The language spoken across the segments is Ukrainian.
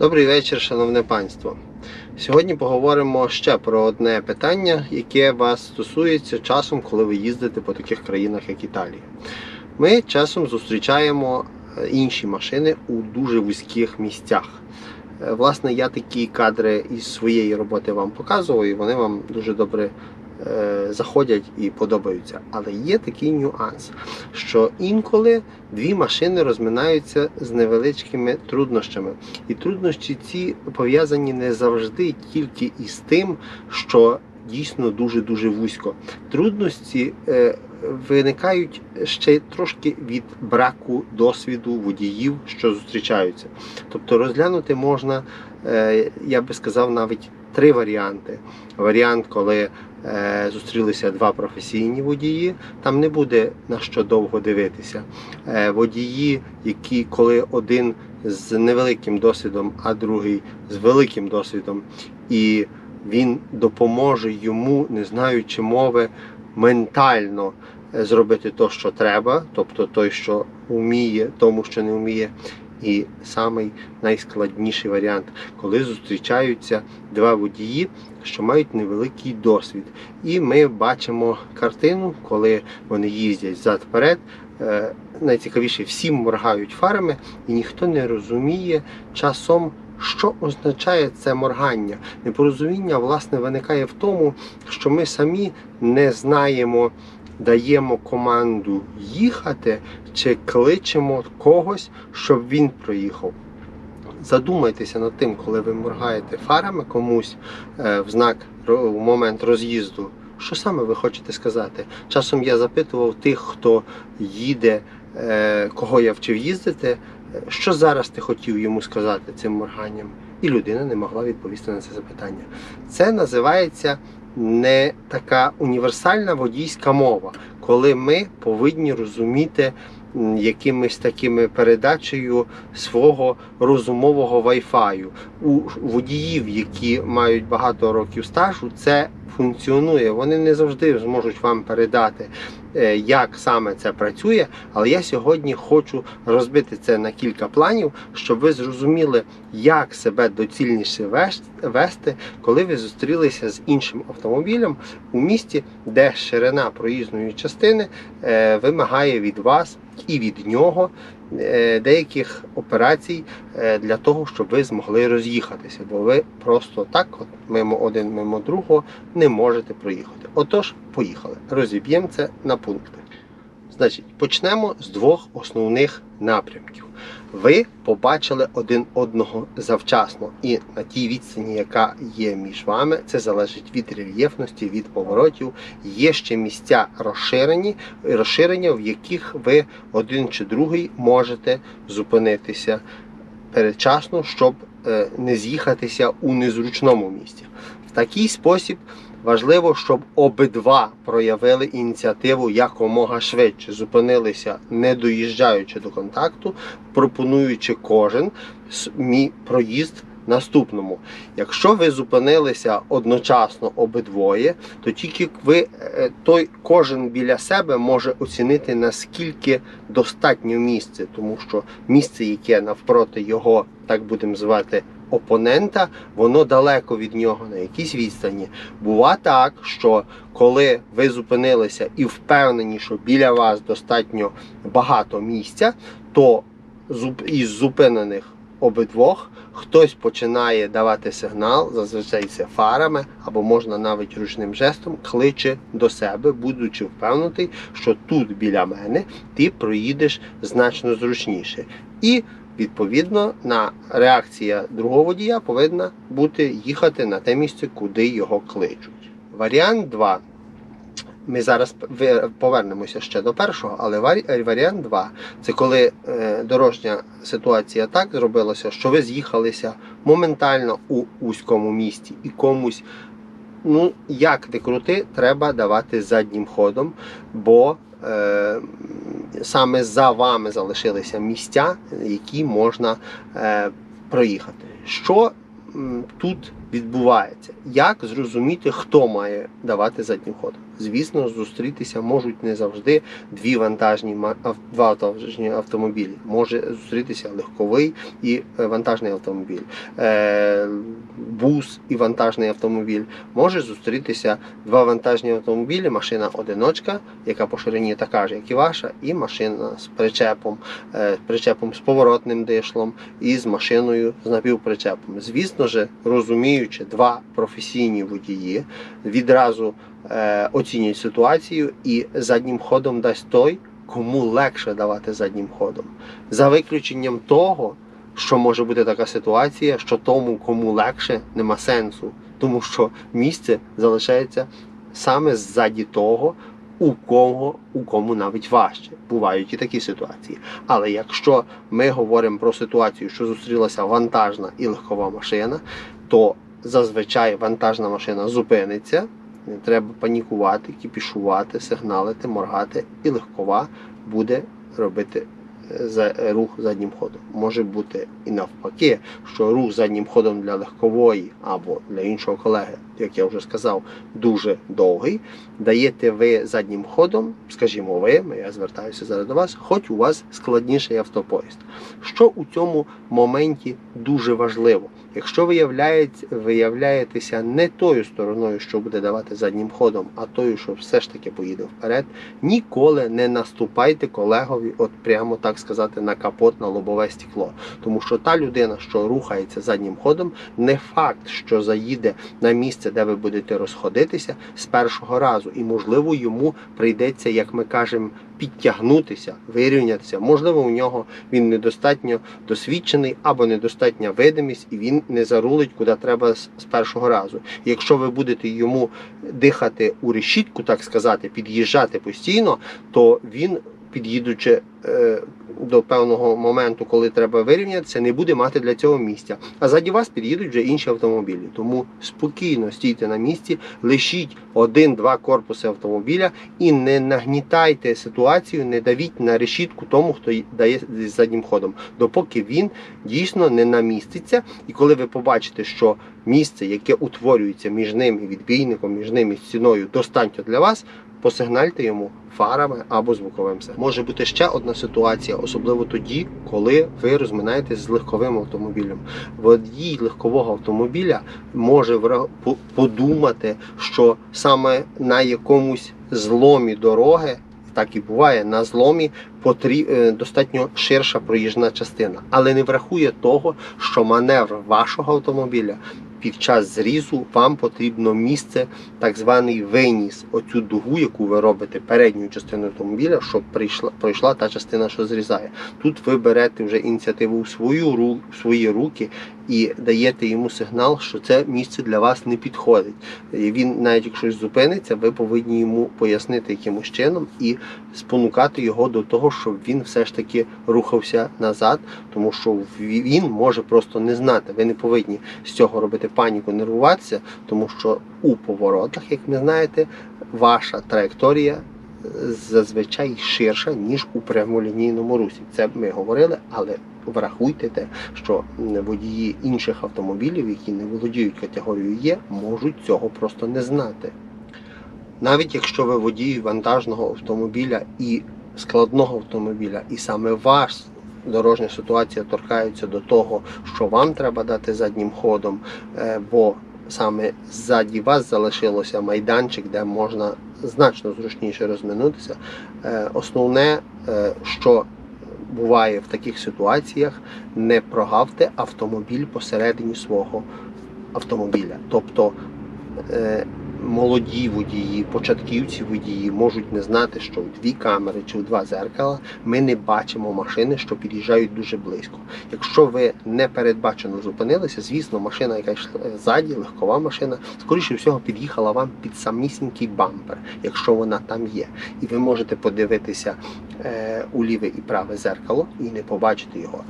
Добрий вечір, шановне панство. Сьогодні поговоримо ще про одне питання, яке вас стосується часом, коли ви їздите по таких країнах, як Італія. Ми часом зустрічаємо е, інші машини у дуже вузьких місцях. Е, Власне, я такі кадри із своєї роботи вам показував, і вони вам дуже добре заходять і подобаються. Але є такий нюанс, що інколи дві машини розминаються з невеличкими труднощами. І труднощі ці пов'язані не завжди тільки із тим, що дійсно дуже-дуже вузько. Трудності е, виникають ще трошки від браку досвіду водіїв, що зустрічаються. Тобто розглянути можна, е, я би сказав, навіть три варіанти. Варіант, коли е, зустрілися два професійні водії, там не буде на що довго дивитися. Е, водії, які коли один з невеликим досвідом, а другий з великим досвідом, і він допоможе йому, не знаючи мови, ментально е, зробити те, що треба, тобто той, що вміє, тому що не вміє. І самий найскладніший варіант, коли зустрічаються два водії, що мають невеликий досвід. І ми бачимо картину, коли вони їздять зад-вперед. Е, Найцікавіше, всі моргають фарами, і ніхто не розуміє часом, що означає це моргання. Непорозуміння власне виникає в тому, що ми самі не знаємо, даємо команду їхати чи кличемо когось, щоб він проїхав. Задумайтеся над тим, коли ви моргаєте фарами комусь е, в знак в момент роз'їзду. Що саме ви хочете сказати? Часом я запитував тих, хто їде, е, кого я вчив їздити, е, що зараз ти хотів йому сказати цим морганням. І людина не могла відповісти на це запитання. Це називається не така універсальна водійська мова, коли ми повинні розуміти якимись такими передачею свого розумового вайфаю. У водіїв, які мають багато років стажу, це функціонує. Вони не завжди зможуть вам передати, як саме це працює. Але я сьогодні хочу розбити це на кілька планів, щоб ви зрозуміли, як себе доцільніше вести, коли ви зустрілися з іншим автомобілем у місті, де ширина проїзної частини е, вимагає від вас і від нього е, деяких операцій е, для того, щоб ви змогли роз'їхатися, бо ви просто так, от мимо один, мимо другого, не можете проїхати. Отож, поїхали. Розіб'ємо це на пункти. Значить, почнемо з двох основних напрямків. Ви побачили один одного завчасно, і на тій відстані, яка є між вами, це залежить від рельєфності, від поворотів. Є ще місця розширені, розширення, в яких ви один чи другий можете зупинитися передчасно, щоб е, не з'їхатися у незручному місці. В такий спосіб важливо, щоб обидва проявили ініціативу якомога швидше, зупинилися, не доїжджаючи до контакту, пропонуючи кожен мій проїзд наступному. Якщо ви зупинилися одночасно обидвоє, то тільки ви е, той кожен біля себе може оцінити наскільки достатньо місце, тому що місце, яке навпроти його, так будемо звати, опонента, воно далеко від нього на якійсь відстані. Бува так, що коли ви зупинилися і впевнені, що біля вас достатньо багато місця, то із зупинених обидвох хтось починає давати сигнал, зазвичай це фарами, або можна навіть ручним жестом, кличе до себе, будучи впевнений, що тут біля мене ти проїдеш значно зручніше. І відповідно на реакція другого водія повинна бути їхати на те місце, куди його кличуть. Варіант 2. Ми зараз повернемося ще до першого, але варіант 2 це коли е, дорожня ситуація так зробилася, що ви з'їхалися моментально у вузькому місті і комусь, ну як не крути, треба давати заднім ходом, бо саме за вами залишилися місця, які можна е, проїхати. Що тут відбувається? Як зрозуміти, хто має давати заднім ходом? Звісно, зустрітися можуть не завжди дві вантажні два вантажні автомобілі. Може зустрітися легковий і е, вантажний автомобіль, е, бус і вантажний автомобіль. Може зустрітися два вантажні автомобілі, машина одиночка, яка по ширині така ж, як і ваша, і машина з причепом, е, причепом з поворотним дишлом і з машиною з напівпричепом. Звісно ж, розуміючи два професійні водії, відразу е, оцінюють ситуацію і заднім ходом дасть той, кому легше давати заднім ходом. За виключенням того, що може бути така ситуація, що тому, кому легше, нема сенсу, тому що місце залишається саме ззаді того, у кого, у кому навіть важче. Бувають і такі ситуації. Але якщо ми говоримо про ситуацію, що зустрілася вантажна і легкова машина, то зазвичай вантажна машина зупиниться, не треба панікувати, кіпішувати, сигналити, моргати, і легкова буде робити рух заднім ходом. Може бути і навпаки, що рух заднім ходом для легкової або для іншого колеги, як я вже сказав, дуже довгий. Даєте ви заднім ходом, скажімо, ви, я звертаюся зараз до вас, хоч у вас складніший автопоїзд. Що у цьому моменті дуже важливо? Якщо виявляєтеся не тою стороною, що буде давати заднім ходом, а тою, що все ж таки поїде вперед, ніколи не наступайте колегові, от прямо так сказати, на капот, на лобове стекло. Тому що та людина, що рухається заднім ходом, не факт, що заїде на місце, де ви будете розходитися з першого разу, і можливо йому прийдеться, як ми кажемо, підтягнутися, вирівнятися. Можливо, у нього він недостатньо досвідчений або недостатня видимість, і він не зарулить куди треба з першого разу. Якщо ви будете йому дихати у решітку, так сказати, під'їжджати постійно, то він, під'їдучи е, до певного моменту, коли треба вирівнятися, не буде мати для цього місця. А ззаді вас під'їдуть вже інші автомобілі. Тому спокійно стійте на місці, лишіть один-два корпуси автомобіля і не нагнітайте ситуацію, не давіть на решітку тому, хто дає з заднім ходом, допоки він дійсно не наміститься. І коли ви побачите, що місце, яке утворюється між ним і відбійником, між ним і стіною, достатньо для вас, посигнальте йому фарами або звуковим сигналом. Може бути ще одна ситуація, особливо тоді, коли ви розминаєтесь з легковим автомобілем. Водій легкового автомобіля може подумати, що саме на якомусь зломі дороги. Так і буває на зломі потрі... е, достатньо ширша проїжджа частина, але не врахує того, що маневр вашого автомобіля під час зрізу вам потрібно місце, так званий виніс, оцю дугу, яку ви робите передньою частиною автомобіля, щоб прийшла пройшла та частина, що зрізає. Тут ви берете вже ініціативу в свою в свої руки і даєте йому сигнал, що це місце для вас не підходить. І він, навіть якщо зупиниться, ви повинні йому пояснити якимось чином і спонукати його до того, щоб він все ж таки рухався назад, тому що він може просто не знати. Ви не повинні з цього робити паніку, нервуватися, тому що у поворотах, як ви знаєте, ваша траєкторія е, зазвичай ширша, ніж у прямолінійному русі. Це ми говорили, але врахуйте те, що водії інших автомобілів, які не володіють категорією Є, можуть цього просто не знати. Навіть якщо ви водій вантажного автомобіля і складного автомобіля, і саме ваш дорожня ситуація торкається до того, що вам треба дати заднім ходом, е, бо саме ззаді вас залишилося майданчик, де можна значно зручніше розминутися. Е, Основне, е, що буває в таких ситуаціях, не прогавте автомобіль посередині свого автомобіля. Тобто е, молоді водії, початківці водії можуть не знати, що в дві камери чи в два зеркала ми не бачимо машини, що під'їжджають дуже близько. Якщо ви не передбачено зупинилися, звісно, машина, яка йшла ззаді, легкова машина, скоріше всього під'їхала вам під самісінький бампер, якщо вона там є. І ви можете подивитися е, у ліве і праве зеркало і не побачити його.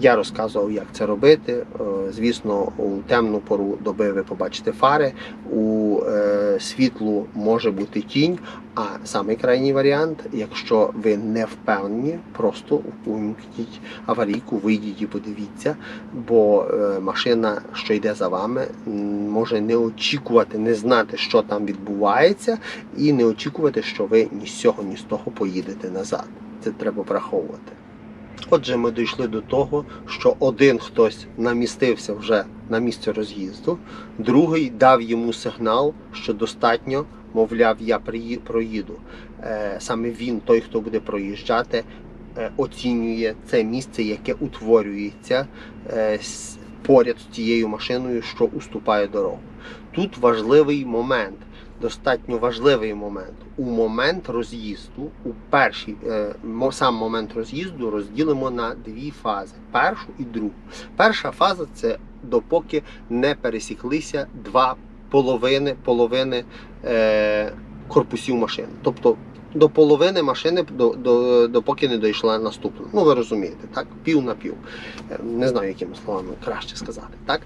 Я розказував, як це робити. Е, Звісно, у темну пору доби ви побачите фари, у е, світлу може бути тінь. А самий крайній варіант, якщо ви не впевнені, просто увімкніть аварійку, вийдіть і подивіться, бо е, машина, що йде за вами, може не очікувати, не знати, що там відбувається, і не очікувати, що ви ні з цього, ні з того поїдете назад. Це треба враховувати. Отже, ми дійшли до того, що один хтось намістився вже на місце роз'їзду, другий дав йому сигнал, що достатньо, мовляв, я проїду. Е, Саме він, той, хто буде проїжджати, е, оцінює це місце, яке утворюється е, поряд з тією машиною, що уступає дорогу. Тут важливий момент, достатньо важливий момент. У момент роз'їзду, у перший е, сам момент роз'їзду розділимо на дві фази: першу і другу. Перша фаза це допоки не пересіклися два половини, половини е, корпусів машини. Тобто до половини машини, до, до, допоки не дійшла наступна. Ну, ви розумієте, так? Пів на пів. Е, Не знаю, якими словами краще сказати. Так?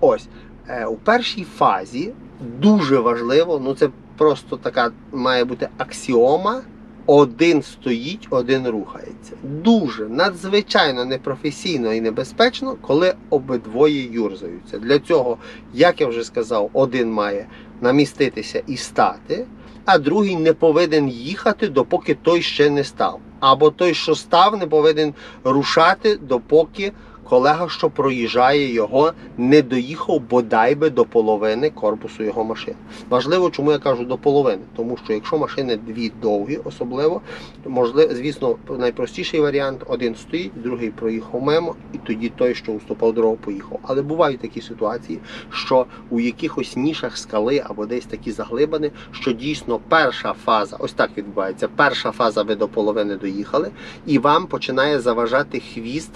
Ось. Е, У першій фазі дуже важливо, ну це просто така має бути аксіома. Один стоїть, один рухається. Дуже надзвичайно непрофесійно і небезпечно, коли обидвоє юрзаються. Для цього, як я вже сказав, один має наміститися і стати, а другий не повинен їхати, допоки той ще не став. Або той, що став, не повинен рушати, допоки колега, що проїжджає його, не доїхав бодай би до половини корпусу його машини. Важливо, чому я кажу до половини, тому що якщо машини дві довгі, особливо, можливо, звісно, найпростіший варіант один стоїть, другий проїхав мимо, і тоді той, що уступав дорогу, поїхав. Але бувають такі ситуації, що у якихось нішах скали або десь такі заглибини, що дійсно перша фаза, ось так відбувається. Перша фаза ви до половини доїхали, і вам починає заважати хвіст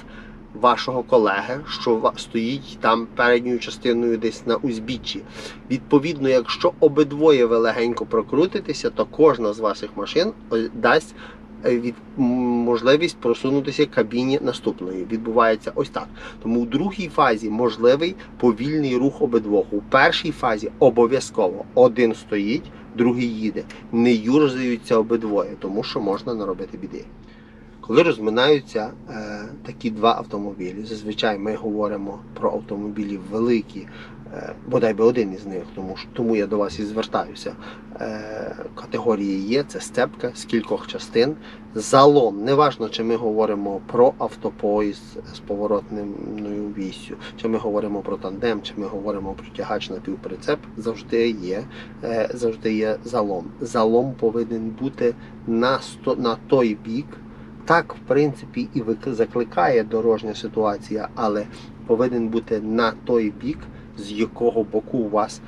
вашого колеги, що стоїть там передньою частиною десь на узбіччі. Відповідно, якщо обидвоє ви легенько прокрутитеся, то кожна з ваших машин е, дасть е, від можливість просунутися кабіні наступної. Відбувається ось так. Тому в другій фазі можливий повільний рух обидвох. У першій фазі обов'язково один стоїть, другий їде. Не юрзаються обидвоє, тому що можна наробити біди. Коли розминаються е, такі два автомобілі, зазвичай ми говоримо про автомобілі великі, е, бодай би один із них, тому, тому я до вас і звертаюся. Е, категорії є, це степка з кількох частин. Залом, неважно, чи ми говоримо про автопоїзд з поворотною віссю, чи ми говоримо про тандем, чи ми говоримо про тягач на півприцеп, завжди є, е, завжди є залом. Залом повинен бути на, сто, на той бік. Так, в принципі, і закликає дорожня ситуація, але повинен бути на той бік, з якого боку у вас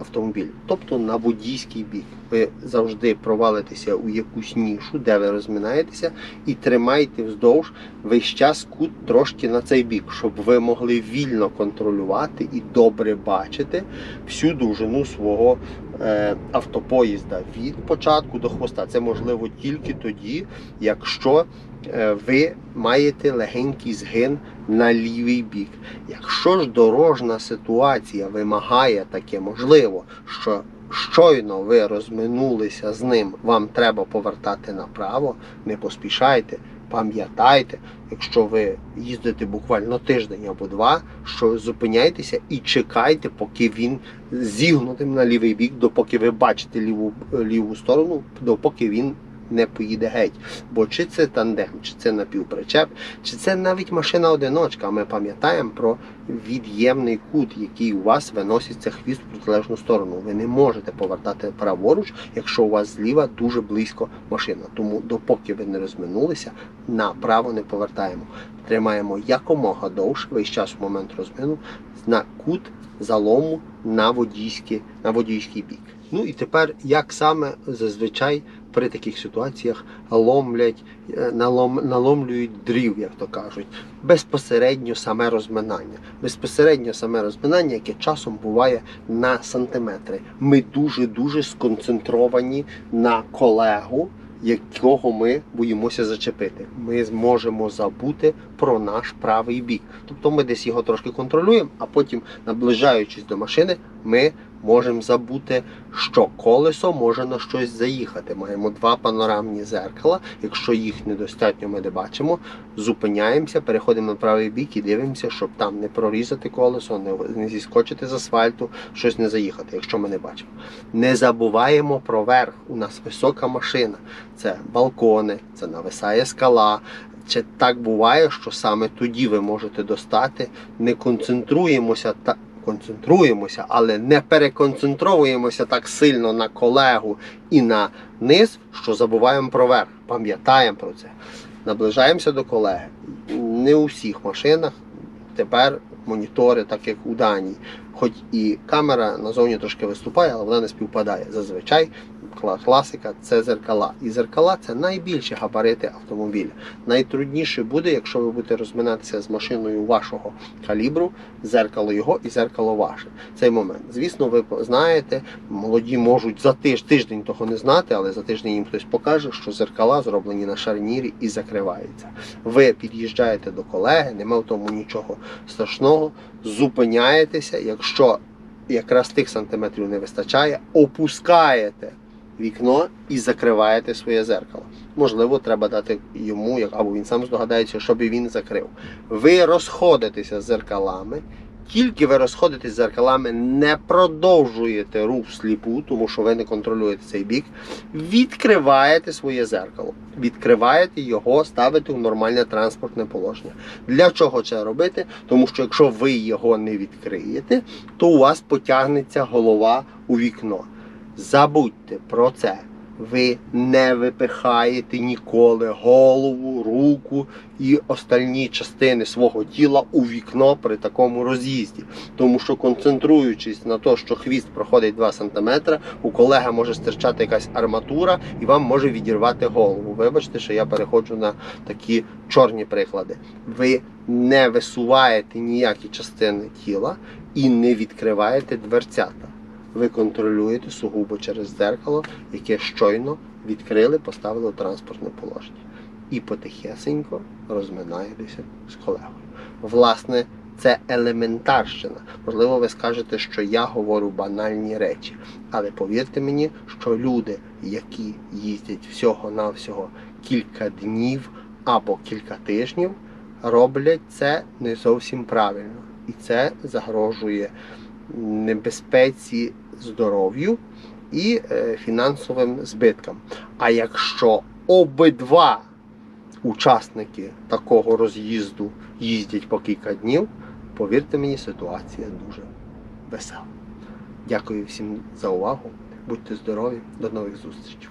автомобіль, тобто на водійський бік. Ви завжди провалитеся у якусь нішу, де ви розминаєтеся, і тримайте вздовж весь час кут трошки на цей бік, щоб ви могли вільно контролювати і добре бачити всю довжину свого автопоїзда від початку до хвоста. Це можливо тільки тоді, якщо е, ви маєте легенький згин на лівий бік. Якщо ж дорожна ситуація вимагає таке можливо, що щойно ви розминулися з ним, вам треба повертати направо, не поспішайте. Пам'ятайте, якщо ви їздите буквально тиждень або два, що зупиняйтеся і чекайте, поки він зігнутим на лівий бік, допоки ви бачите ліву, ліву сторону, допоки він не поїде геть. Бо чи це тандем, чи це напівпричеп, чи це навіть машина одиночка. Ми пам'ятаємо про від'ємний кут, який у вас виноситься хвіст в протилежну сторону. Ви не можете повертати праворуч, якщо у вас зліва дуже близько машина. Тому допоки ви не розминулися, направо не повертаємо. Тримаємо якомога довше, весь час в момент розмину, на кут залому на водійський, на водійський бік. Ну і тепер, як саме зазвичай при таких ситуаціях ломлять, е, налом, наломлюють дрів, як то кажуть, безпосередньо саме розминання. Безпосередньо саме розминання, яке часом буває на сантиметри. Ми дуже-дуже сконцентровані на колегу, якого ми боїмося зачепити. Ми зможемо забути про наш правий бік. Тобто ми десь його трошки контролюємо, а потім, наближаючись до машини, ми можемо забути, що колесо може на щось заїхати. Маємо два панорамні зеркала. Якщо їх недостатньо, ми не бачимо. Зупиняємося, переходимо на правий бік і дивимося, щоб там не прорізати колесо, не, зіскочити з асфальту, щось не заїхати, якщо ми не бачимо. Не забуваємо про верх. У нас висока машина, це балкони, це нависає скала. Чи так буває, що саме тоді ви можете достати, не концентруємося та концентруємося, але не переконцентровуємося так сильно на колегу і на низ, що забуваємо про верх. Пам'ятаємо про це. Наближаємося до колеги. Не у всіх машинах тепер монітори, так як у Данії. Хоч і камера назовні трошки виступає, але вона не співпадає. Зазвичай класика це зеркала. І зеркала це найбільші габарити автомобіля. Найтрудніше буде, якщо ви будете розминатися з машиною вашого калібру, зеркало його і зеркало ваше. Цей момент. Звісно, ви знаєте, молоді можуть за тиж, тиждень того не знати, але за тиждень їм хтось покаже, що зеркала зроблені на шарнірі і закриваються. Ви під'їжджаєте до колеги, нема в тому нічого страшного, зупиняєтеся, якщо якраз тих сантиметрів не вистачає, опускаєте вікно і закриваєте своє зеркало. Можливо, треба дати йому, або він сам здогадається, щоб він закрив. Ви розходитеся з зеркалами. Тільки ви розходитесь з зеркалами, не продовжуєте рух всліпу, тому що ви не контролюєте цей бік. Відкриваєте своє зеркало, відкриваєте його, ставите в нормальне транспортне положення. Для чого це робити? Тому що якщо ви його не відкриєте, то у вас потягнеться голова у вікно. Забудьте про це. Ви не випихаєте ніколи голову, руку і остальні частини свого тіла у вікно при такому роз'їзді. Тому що концентруючись на те, що хвіст проходить 2 см, у колега може стирчати якась арматура і вам може відірвати голову. Вибачте, що я переходжу на такі чорні приклади. Ви не висуваєте ніякі частини тіла і не відкриваєте дверцята ви контролюєте сугубо через дзеркало, яке щойно відкрили, поставили у транспортне положення. І потихесенько розминаєтеся з колегою. Власне, це елементарщина. Можливо, ви скажете, що я говорю банальні речі. Але повірте мені, що люди, які їздять всього-навсього кілька днів або кілька тижнів, роблять це не зовсім правильно. І це загрожує небезпеці здоров'ю і е, фінансовим збиткам. А якщо обидва учасники такого роз'їзду їздять по кілька днів, повірте мені, ситуація дуже весела. Дякую всім за увагу. Будьте здорові, до нових зустрічей.